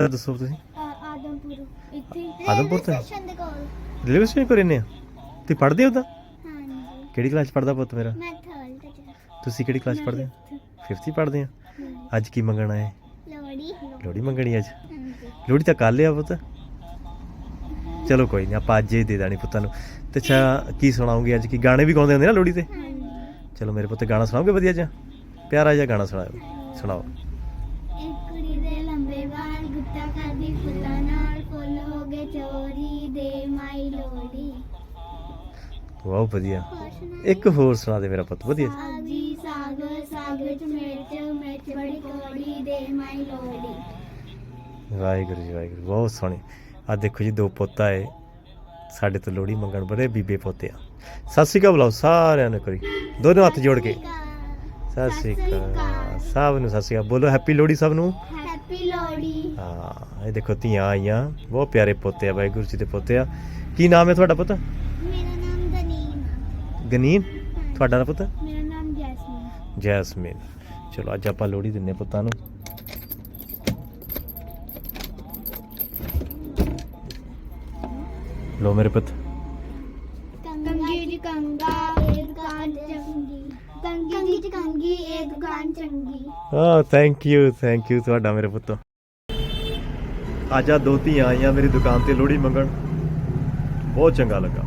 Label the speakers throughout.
Speaker 1: ਦੱਸੋ ਤੁਸੀਂ।
Speaker 2: ਆ- ਆਦਮਪੁਰ ਇੱਥੇ
Speaker 1: ਆਦਮਪੁਰ ਤੋਂ?
Speaker 2: ਸਟੇਸ਼ਨ ਦੇ ਕੋਲ।
Speaker 1: ਰੇਲਵੇ ਸਟੇਸ਼ਨ ਕੋਲ ਰਹਿੰਦੇ ਆ? ਤੇ ਪੜ੍ਹਦੇ ਹੋ ਤਾਂ
Speaker 2: ਹਾਂਜੀ।
Speaker 1: ਕਿਹੜੀ ਕਲਾਸ ਪੜ੍ਹਦਾ ਪੁੱਤ ਮੇਰਾ?
Speaker 2: ਮੈਂ ਥਰਡ
Speaker 1: ਤੁਸੀਂ ਕਿਹੜੀ ਕਲਾਸ ਪੜ੍ਹਦੇ ਹੋ? 5th ਪੜ੍ਹਦੇ ਆ ਅੱਜ ਕੀ ਮੰਗਣਾ ਹੈ
Speaker 2: ਲੋੜੀ
Speaker 1: ਲੋੜੀ ਮੰਗਣੀ ਅੱਜ?
Speaker 2: ਹਾਂਜੀ।
Speaker 1: ਲੋੜੀ ਤਾਂ ਕੱਲ ਆ ਪੁੱਤ। ਚਲੋ ਕੋਈ ਨਹੀਂ ਆਪਾਂ ਅੱਜ ਹੀ ਦੇ ਦੇਣੀ ਪੁੱਤਾਂ ਨੂੰ। ਤੇ ਅੱਛਾ ਕੀ ਸੁਣਾਉਂਗੇ ਅੱਜ? ਕੀ ਗਾਣੇ ਵੀ ਗਾਉਂਦੇ ਹੁੰਦੇ ਨਾ ਲੋੜੀ ਤੇ?
Speaker 2: ਹਾਂਜੀ।
Speaker 1: ਚਲੋ ਮੇਰੇ ਪੁੱਤ ਗਾਣਾ ਸੁਣਾਓਗੇ ਵਧੀਆ ਜਿਹਾ? ਪਿਆਰਾ ਜਿਹਾ ਗਾਣਾ ਸੁਣਾਓ ਸੁਣਾਓ। ਬਹੁਤ ਵਧੀਆ? ਇੱਕ ਹੋਰ ਸੁਣਾ ਦੇ ਮੇਰਾ ਪੁੱਤ ਵਧੀਆ। ਜਿਹਾ।
Speaker 2: ਸਾਗੀ ਸਾਗ ਸਾਗ ਵਿੱਚ ਮਿਰਚ ਮਿਰਚ ਬੜੀ ਕੋੜੀ ਦੇ ਮਾਈ ਲੋੜੀ।
Speaker 1: ਵਾਹਿਗੁਰੂ ਜੀ ਵਾਹਿਗੁਰੂ ਬਹੁਤ ਸੋਹਣੀ। ਆ ਦੇਖੋ ਜੀ ਦੋ ਪੁੱਤ ਆਏ ਸਾਡੇ ਤੋਂ ਲੋੜੀ ਮੰਗਣ ਬੜੇ ਬੀਬੇ ਪੋਤੇ ਆ। ਸਤਿ ਸ਼੍ਰੀ ਅਕਾਲ ਬੁਲਾਓ ਸਾਰਿਆਂ ਨੂੰ ਕਰੀ ਦੋਨੋਂ ਹੱਥ ਜੋੜ ਕੇ। ਸਤਿ ਸ਼੍ਰੀ ਅਕਾਲ। ਸਭ ਨੂੰ ਸਤਿ ਸ਼੍ਰੀ ਅਕਾਲ। ਬੋਲੋ ਹੈਪੀ ਲੋੜੀ ਸਭ ਨੂੰ।
Speaker 2: ਹੈਪੀ ਲੋੜੀ
Speaker 1: ਹਾਂ ਇਹ ਦੇਖੋ ਧੀਆਂ ਆਈਆਂ। ਬਹੁਤ ਪਿਆਰੇ ਪੋਤੇ ਆ ਵਾਹਿਗੁਰੂ ਜੀ ਦੇ ਪੋਤੇ ਆ। ਕੀ ਨਾਮ ਹੈ ਤੁਹਾਡਾ ਪੁੱਤ। ਗਨੀਨ ਤੁਹਾਡਾ ਨਾ ਪੁੱਤ?
Speaker 2: ਮੇਰਾ ਨਾਮ ਜੈਸਮੀਨ।
Speaker 1: ਜੈਸਮੀਨ। ਚਲੋ ਅੱਜ ਆਪਾਂ ਲੋੜੀ ਦਿੰਨੇ ਪੁੱਤਾਂ ਨੂੰ। ਲੋ ਮੇਰੇ ਪੁੱਤ।
Speaker 2: ਕੰਗੀ ਜੀ ਕੰਗਾ ਇਹ ਦੁਕਾਨ ਚੰਗੀ। ਕੰਗੀ ਜੀ ਕੰਗੀ ਇਹ ਦੁਕਾਨ ਚੰਗੀ।
Speaker 1: ਆ ਥੈਂਕ ਯੂ ਥੈਂਕ ਯੂ ਤੁਹਾਡਾ ਮੇਰੇ ਪੁੱਤ। ਅੱਜ ਆ ਦੋ ਧੀਆਂ ਆਈਆਂ ਮੇਰੀ ਦੁਕਾਨ ਤੇ ਲੋੜੀ ਮੰਗਣ। ਬਹੁਤ ਚੰਗਾ ਲੱਗਾ।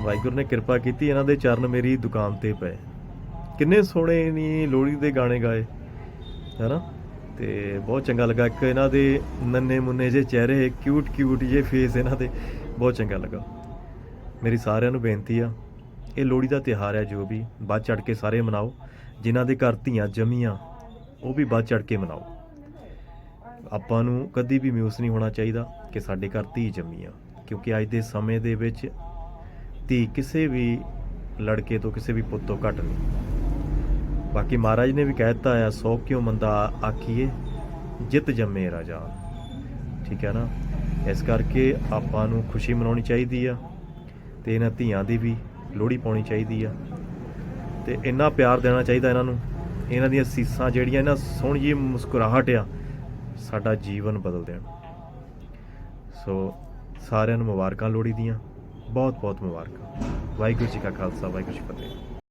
Speaker 1: ਵਾਹਿਗੁਰੂ ਨੇ ਕਿਰਪਾ ਕੀਤੀ, ਇਹਨਾਂ ਦੇ ਚਰਨ ਮੇਰੀ ਦੁਕਾਨ ਤੇ ਪਏ। ਕਿੰਨੇ ਸੋਹਣੇ ਨਹੀਂ ਲੋਹੜੀ ਦੇ ਗਾਣੇ ਗਾਏ, ਹੈਨਾ? ਤੇ ਬਹੁਤ ਚੰਗਾ ਲੱਗਾ, ਇੱਕ ਇਹਨਾਂ ਦੇ ਨੰਨੇ ਮੁੰਨੇ ਜੇ ਚਿਹਰੇ ਕਿਊਟ ਕਿਊਟ ਜੇ ਫੇਸ ਇਹਨਾਂ ਦੇ, ਬਹੁਤ ਚੰਗਾ ਲੱਗਾ। ਮੇਰੀ ਸਾਰਿਆਂ ਨੂੰ ਬੇਨਤੀ ਆ, ਇਹ ਲੋਹੜੀ ਦਾ ਤਿਹਾਰ ਹੈ ਜੋ ਵੀ, ਵੱਧ ਚੜ ਕੇ ਸਾਰੇ ਮਨਾਓ, ਜਿਨ੍ਹਾਂ ਦੇ ਘਰ ਧੀਆਂ ਜੰਮੀਆਂ, ਉਹ ਵੀ ਵੱਧ ਚੜ ਕੇ ਮਨਾਓ। ਆਪਾਂ ਨੂੰ ਕਦੀ ਵੀ ਮਿਊਸ ਨਹੀਂ ਹੋਣਾ ਚਾਹੀਦਾ ਕਿ ਸਾਡੇ ਘਰ ਧੀ ਜੰਮੀ ਆ, ਕਿਉਂਕਿ ਅੱਜ ਦੇ ਸਮੇਂ ਦੇ ਵਿੱਚ ਧੀ ਕਿਸੇ ਵੀ ਲੜਕੇ ਤੋਂ ਕਿਸੇ ਵੀ ਪੁੱਤ ਤੋਂ ਘੱਟ ਨਹੀਂ। ਬਾਕੀ ਮਹਾਰਾਜ ਨੇ ਵੀ ਕਹਿ ਦਿੱਤਾ ਆ, ਸੋ ਕਿਉਂ ਮੰਦਾ ਆਖੀਏ, ਜਿੱਤ ਜੰਮੇ ਰਾਜਾ। ਠੀਕ ਹੈ ਨਾ? ਇਸ ਕਰਕੇ ਆਪਾਂ ਨੂੰ ਖੁਸ਼ੀ ਮਨਾਉਣੀ ਚਾਹੀਦੀ ਆ ਤੇ ਇਹਨਾਂ ਧੀਆਂ ਦੀ ਵੀ ਲੋਹੜੀ ਪਾਉਣੀ ਚਾਹੀਦੀ ਆ। ਤੇ ਇੰਨਾ ਪਿਆਰ ਦੇਣਾ ਚਾਹੀਦਾ ਇਹਨਾਂ ਨੂੰ। ਇਹਨਾਂ ਦੀਆਂ ਸੀਸਾਂ ਜਿਹੜੀਆਂ ਇਹਨਾਂ ਸੋਹਣੀ ਜਿਹੀ ਮੁਸਕਰਾਹਟ ਆ, ਸਾਡਾ ਜੀਵਨ ਬਦਲ ਦੇਣ। ਸੋ ਸਾਰਿਆਂ ਨੂੰ ਮੁਬਾਰਕਾਂ ਲੋਹੜੀ ਦੀਆਂ। ਬਹੁਤ ਬਹੁਤ ਮੁਬਾਰਕਾਂ। ਵਾਹਿਗੁਰੂ ਜੀ ਕਾ ਖਾਲਸਾ ਵਾਹਿਗੁਰੂ ਜੀ ਕੀ ਫਤਿਹ।